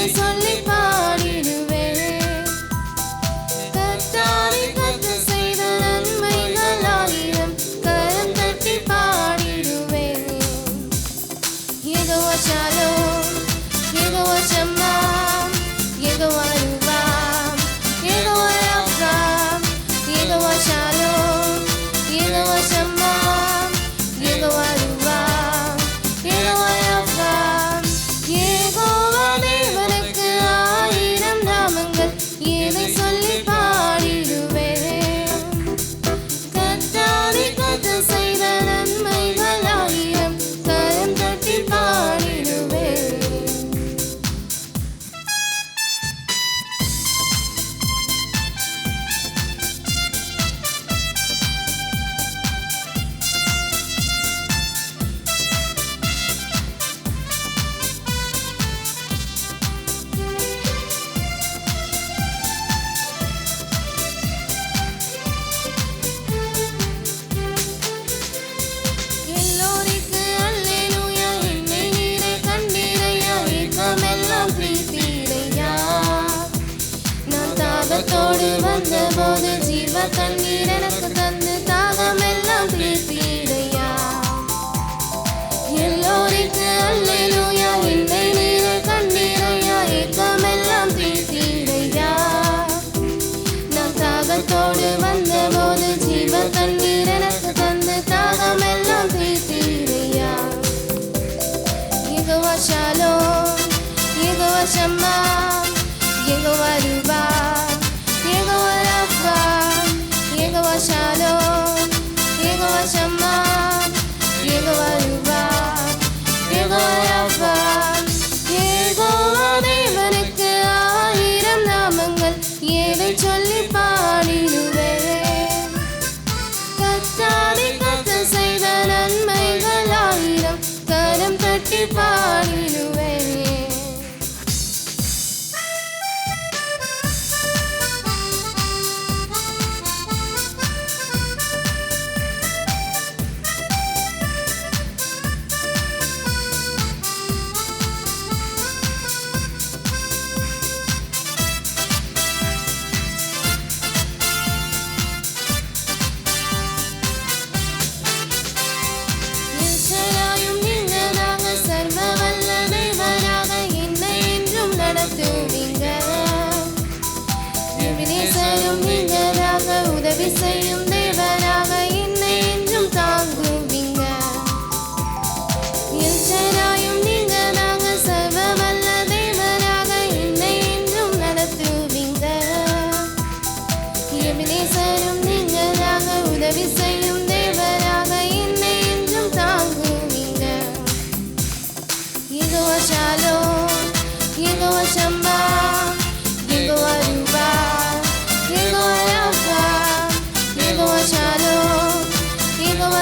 Say போது வந்த போது ஜீவ தண்ணீர் எனக்கு தந்து தாகம் எல்லாம் பிரீத்தீரையா எல்லோருக்கு அல்லேலூயா நீர கண்ணீரையா ஏக்கம் எல்லாம் பிரீத்தீரையா நான் தாகத்தோடு வந்த போது ஜீவ தண்ணீர் எனக்கு தந்து தாகம் எல்லாம் தீர்த்தீரையா. Jehovah Shalom Jehovah Shammah Jehovah Rapha உதவி செய்யும் தேவனாக என்னை என்றும் தாங்குவீங்க. எல்சலாயும் நீங்களாக சர்வ வல்ல தேவனாக என்னை என்றும் நடத்துவீங்க. எபினேசரும் நீங்களாக உதவி செய்யும் தேவராக என்னை என்றும் தாங்குவீங்க. Jehovah Shalom Jehovah Shammah